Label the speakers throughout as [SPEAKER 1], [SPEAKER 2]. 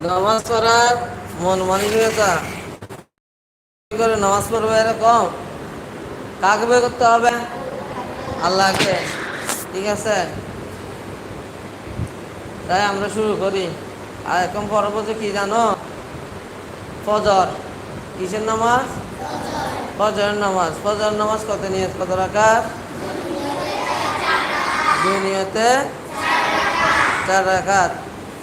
[SPEAKER 1] নামাজ পড়ার মন মানসিকতা। করে নামাজ পড়বে এরকম কাকে বের করতে হবে? আল্লাহকে। ঠিক আছে? তাই আমরা শুরু করি। আর এখন পরব যে কি জানো? ফজর। কিসের নামাজ? ফজরের নামাজ। ফজর নামাজ কত নিয়ে কত রাখার দুই নিয়তে চার রাখাত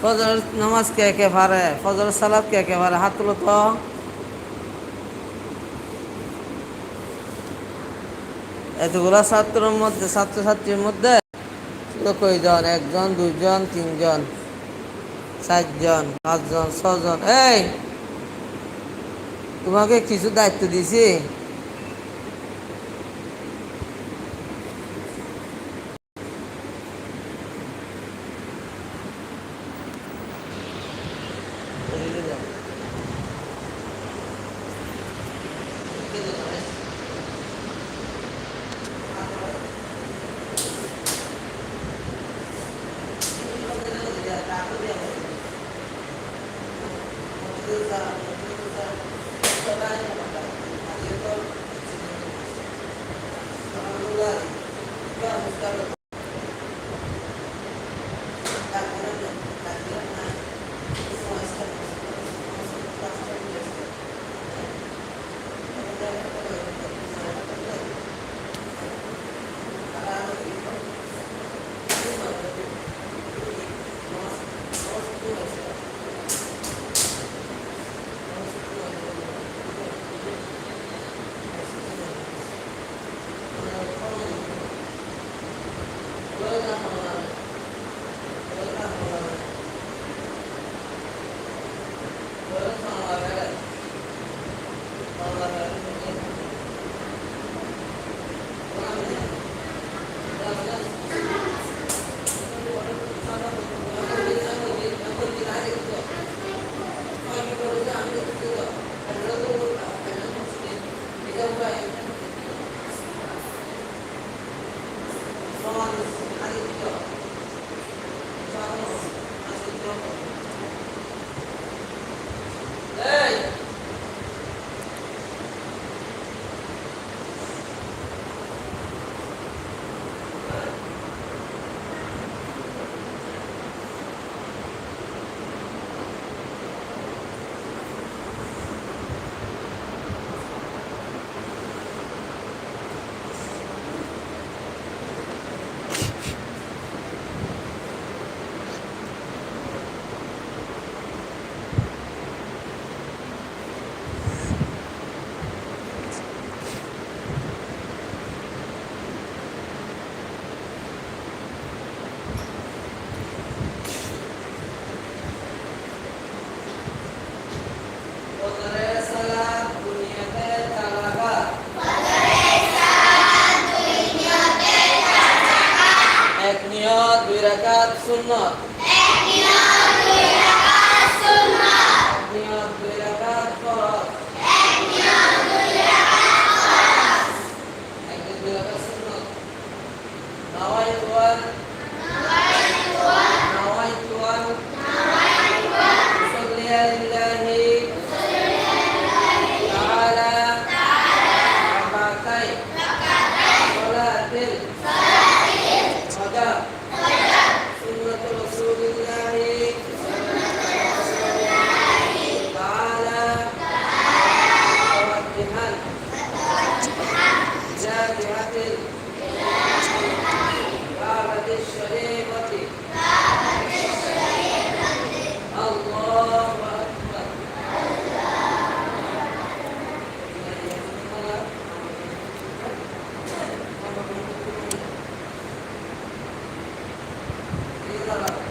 [SPEAKER 1] ফজর নামাজ কে কে পারে ফজর সালাদ কে কে পারে হাত তুলো তো। এতগুলা ছাত্রের মধ্যে, ছাত্রছাত্রীর মধ্যে কয়জন? একজন, দুইজন, তিনজন, চারজন, পাঁচজন, ছজন। এই, তোমাকে কিছু দায়িত্ব দিছি। Gracias.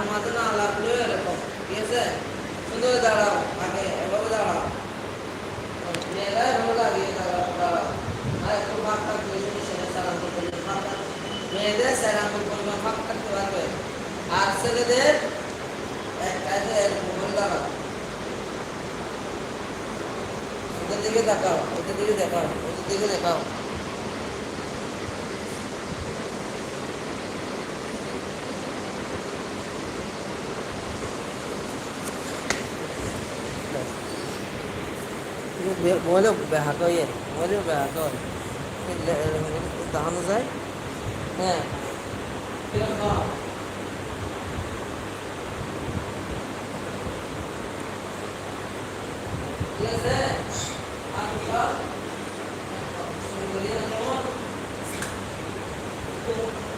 [SPEAKER 1] কান মাঝে না লাগলেও এরকম ঠিক আছে সুন্দর দাঁড়াও আগে এভাবে দাঁড়াও মেয়েরা এভাবে দাঁড়িয়ে দাঁড়াও আর একটু ভাগ থাকবে সেটা সালাম করতে মেয়েদের সালাম পরিমাণ ভাগ থাকতে পারবে আর ছেলেদের এক কাজে এরকম করে দাঁড়াও ওদের দিকে তাকাও ওদের দিকে দেখাও ওদের দিকে দেখাও ولو بحقایق ولو به حقایق دهانو زد نه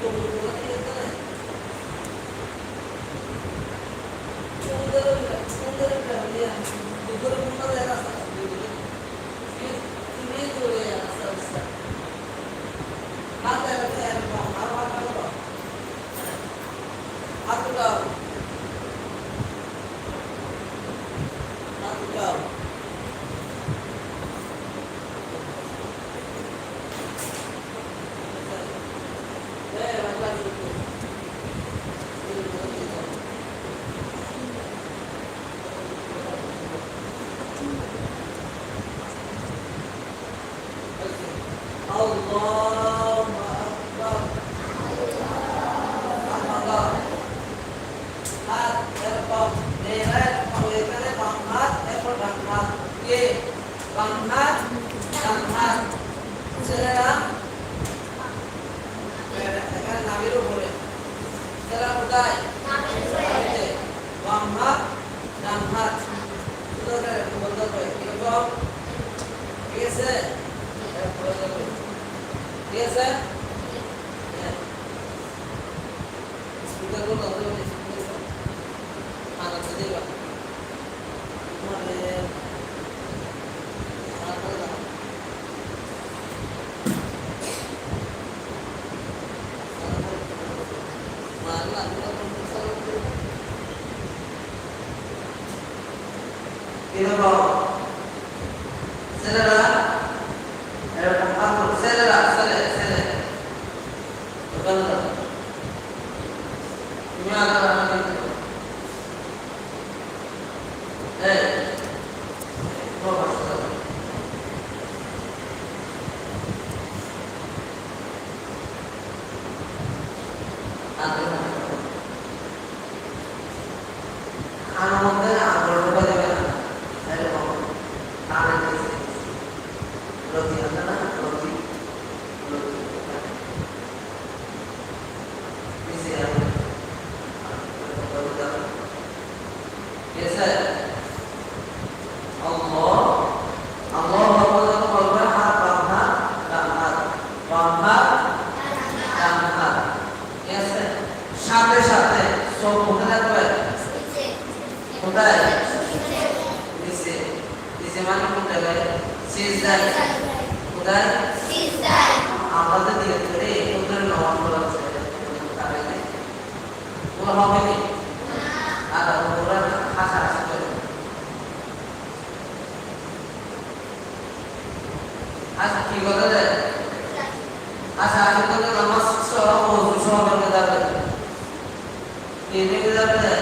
[SPEAKER 1] Thank you. হাত মেয়েরা এখানে বাম হাত এরপর ডান হাত কে বাম হাত ডান হাত ছেলেরা এখানে নামের উপরে ছেলেরা কোথায় বাম হাত ডান হাত বন্ধ করে কীরকম ঠিক আছে। ঠিক আছে কোথায় নিচে নিচে মানে কোন জায়গায় শেষ যায় কোথায় আমাদের দিকে ধরে ওদের নামাজ পড়া হচ্ছে ওগুলো হবে নি আর ওরা হাসা হাসি করে কি কথা যায় আচ্ছা আজকে তো নামাজ সহ সহ করে যাবে যাবে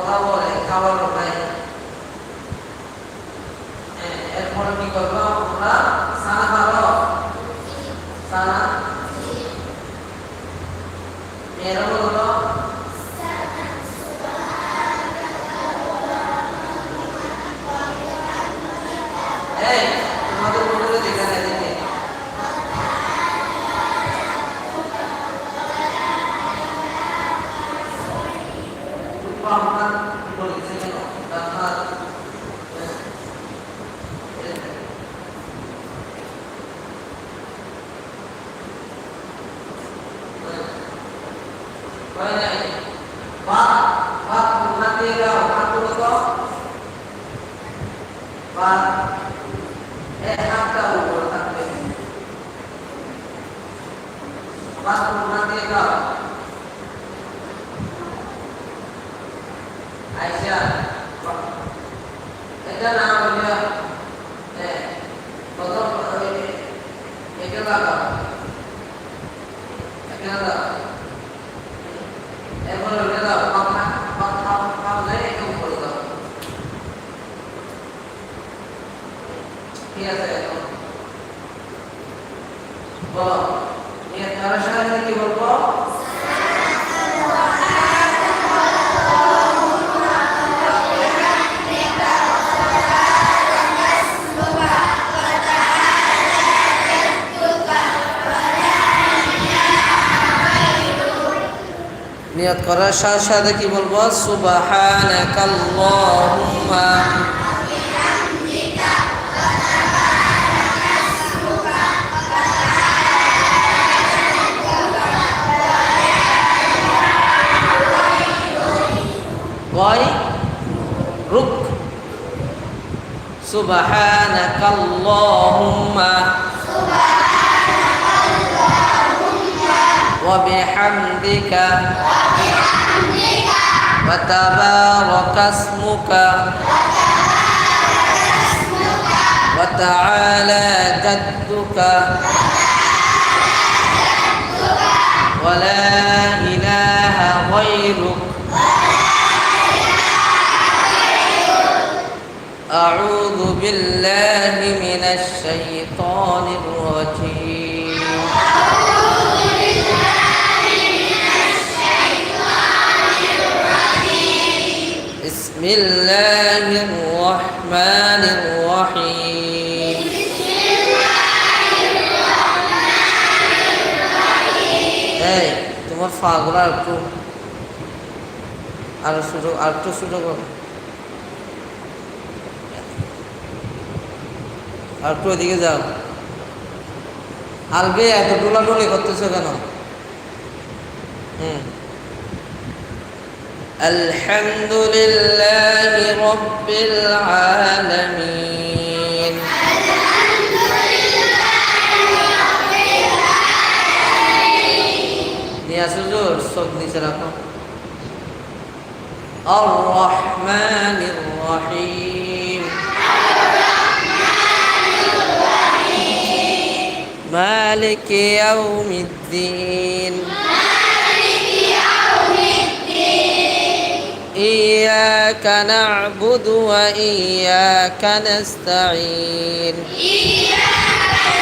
[SPEAKER 1] trabajaba en el cabo করার সাথে সাথে কি বলবো সুবহানাকাল্লাহুম্মা গয় রুক সুবহানাকাল্লাহুম্মা وبحمدك. وتبارك اسمك. وتعالى جدك. ولا إله غيرك. أعوذ بالله من الشيطان الرجيم. ফাগুলো আর একটু আর ছোটো আর একটু ছোটো করো আর একটু ওদিকে যাও আলবে এত ডোলাডোলি করতেছো কেন হুম الحمد لله رب العالمين صراطه الرحمن الرحيم. مالك يوم الدين. مالك يوم الدين إياك نعبد وإياك نستعين. إياك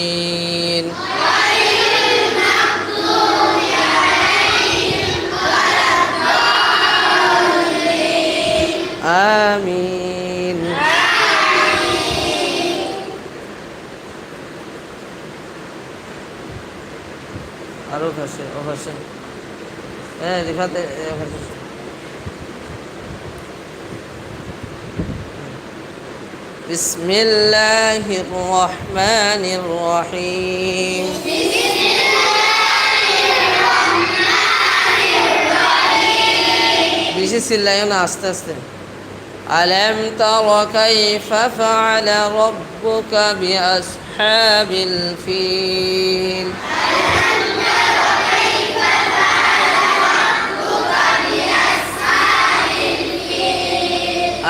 [SPEAKER 1] হ্যাঁ রিফাতে এ পাশে بسم الله الرحمن الرحيم বেশি চিল্লাইও না আস্তে আস্তে ألم تر كيف فعل ربك بأصحاب الفيل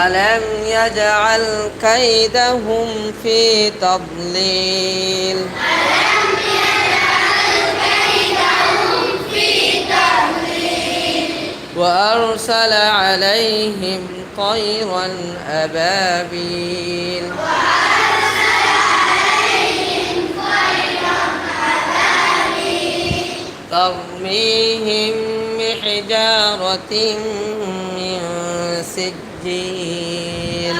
[SPEAKER 1] ألم يجعل كيدهم في تضليل؟ ألم يجعل كيدهم في تضليل وأرسل عليهم طيرا أبابيل. وأرسل عليهم طيرا أبابيل ترميهم بحجارة من سجن سجيل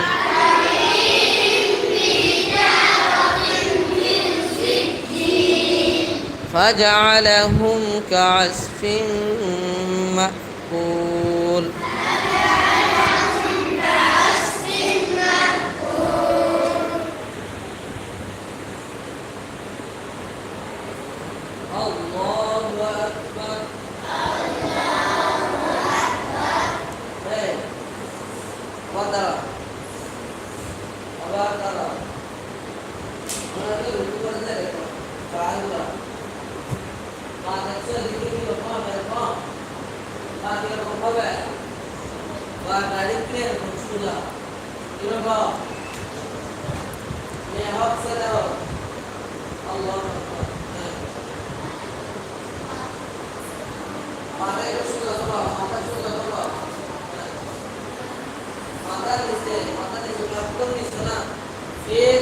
[SPEAKER 1] فجعلهم كعسف مأكول. الله. Ini apa? Ini hak sahaja. Allah. Mana itu sudah apa? Mana sudah apa? মাথা নিচে মাথা নিচে নিচে না ফেস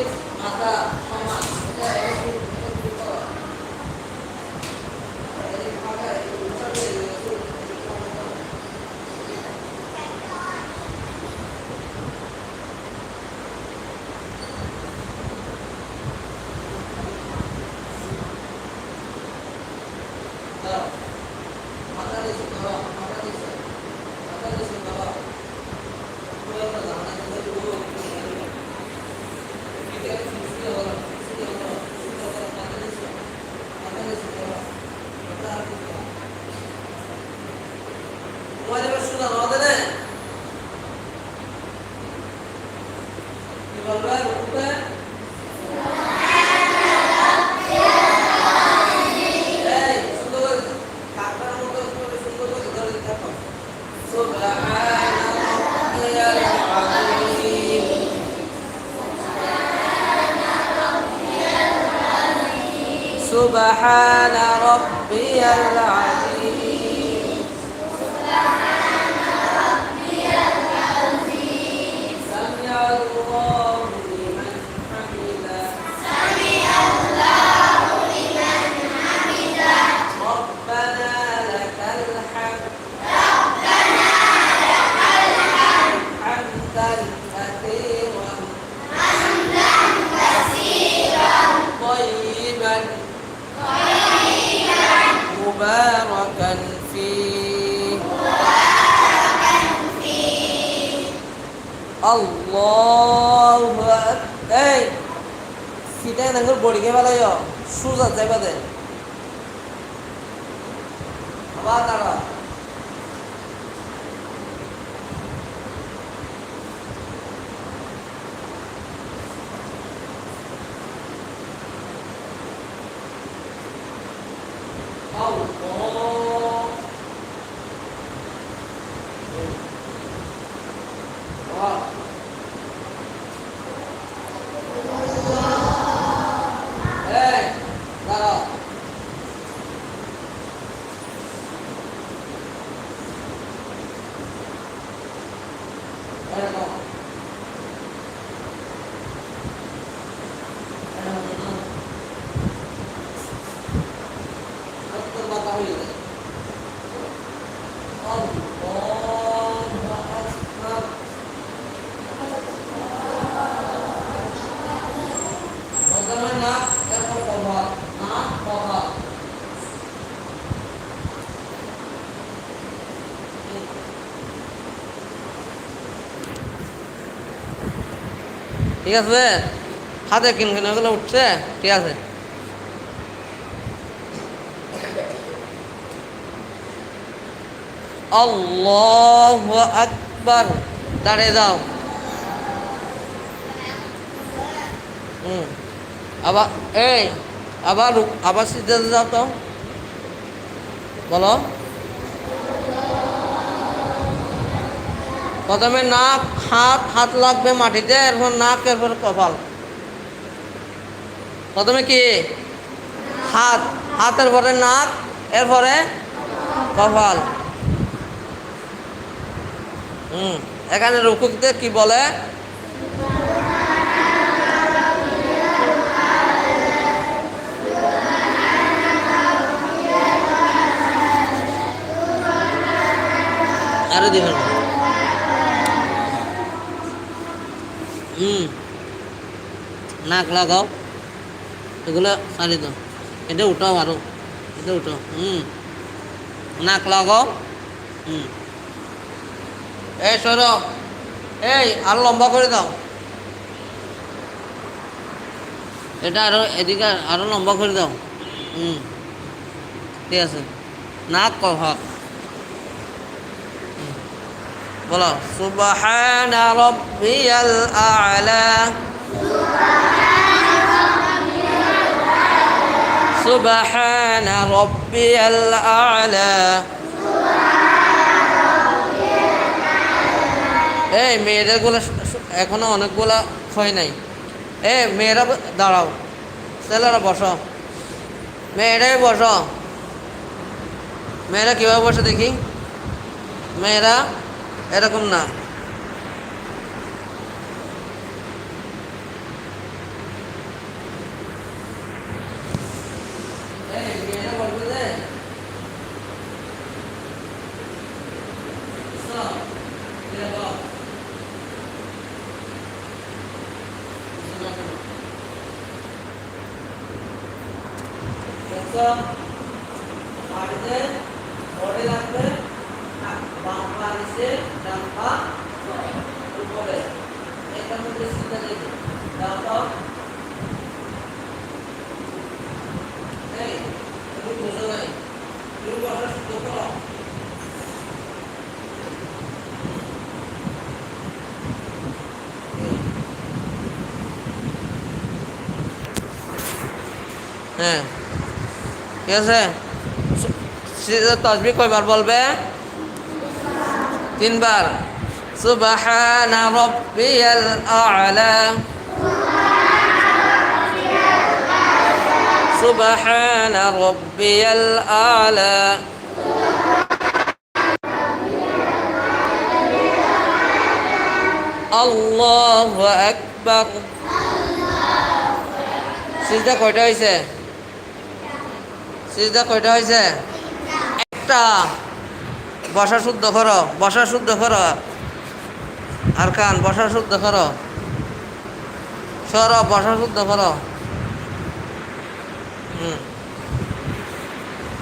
[SPEAKER 1] ربي العظيم এই সিটাই নাঙ্গল বড়িকে বেলায় সুজা যাইবা দে আবার দাঁড়া Allah ঠিক আছে? হাতে কিনকিনগুলো উঠছে? ঠিক আছে। আল্লাহ আকবার। দাঁড়িয়ে যাও। আবার, এই, আবার আবার সিদ্ধান্ত যাও তো। বলো। প্রথমে নাক, হাত হাত লাগবে মাটিতে, এরপর নাক, এরপর কপাল। প্রথমে কি? হাত হাতের পরে নাক, এরপরে কপাল। হুম, এখানে রুকুতে কি বলে? আরও দিবেন হুম নাক লাগাও এগুলো সারি দাও। এটা উঠাও আরও। এটা উঠাও। হুম। নাক লাগাও হুম। এই সর। এই আরও লম্বা করে দাও। এটা আরও এদিকে আরও লম্বা করে দাও। হুম। ঠিক আছে। নাক কভার বলো, সুবহান রব্বিয়াল আ'লা। সুবহান রব্বিয়াল আ'লা এই মেয়েদেরগুলো এখনও অনেকগুলা হয় নাই। এ মেয়েরা দাঁড়াও। ছেলেরা বসো। মেয়েরাই বসো। মেয়েরা কীভাবে বসে দেখি? মেয়েরা এরকম না। হ্যাঁ ঠিক আছে তসবি কয়বার বলবে তিনবার সুবহান রব্বিয়াল আ'লা সুবহান রব্বিয়াল আ'লা আল্লাহু আকবার সিজদা কয়টা হয়েছে সিজদা কয়টা হয়েছে একটা। বসা শুদ্ধ করো, বসা শুদ্ধ করো। আর কান, বসা শুদ্ধ করো। সর, বসা শুদ্ধ করো।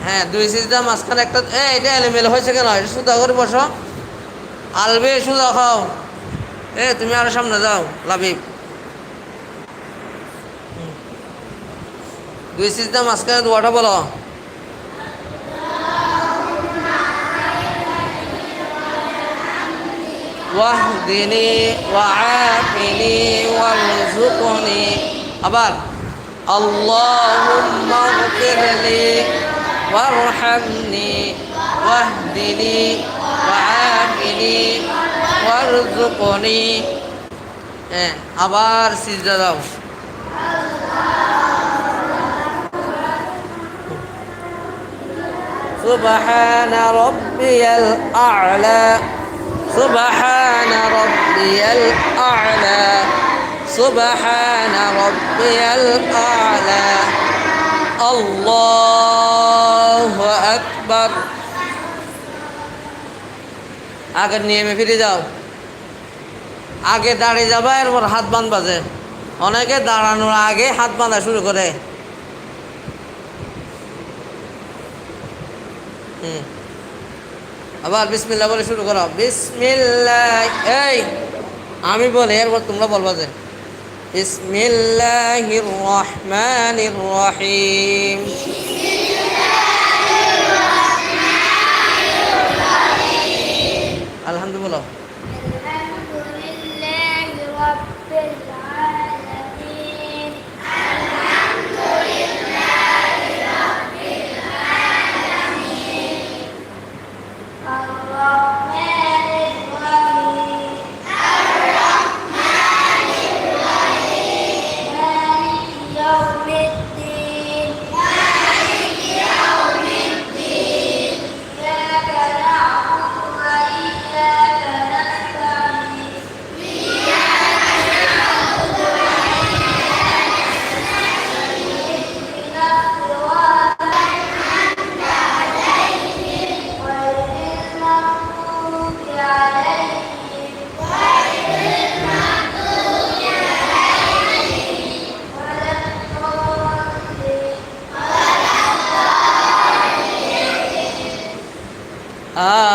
[SPEAKER 1] হ্যাঁ দুই সিজদা মাঝখানে একটা এ এটা এলোমেলো হয়েছে কেন? এটা শুদ্ধ করে বসো। আলবে সুদা খাও। এ, তুমি আরও সামনে যাও লাভিব দুই সিজদা মাঝখানে দোয়াটা বলো। واهدني وعافني وارزقني আবার اللهم اغفر لي وارحمني واهدني وعافني وارزقني হ্যাঁ আবার সিজদা দাও سبحان ربي الأعلى سبحان ربي الأعلى سبحان ربي الأعلى الله أكبر আগের নিয়মে ফিরে যাও আগে দাঁড়িয়ে যাবা এরপর হাত বাঁধবা যে অনেকে দাঁড়ানোর আগে হাত বাঁধা শুরু করে হুম আবার বিসমিল্লা বলে শুরু করো। বিসমিল্লা এই, আমি বলে, এরপর তোমরা বলবা যে বিসমিল্লাহ রহমান
[SPEAKER 2] রহিম। আলহামদুলিল্লাহ।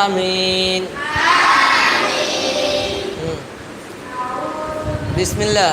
[SPEAKER 2] আমিন। বিসমিল্লাহ।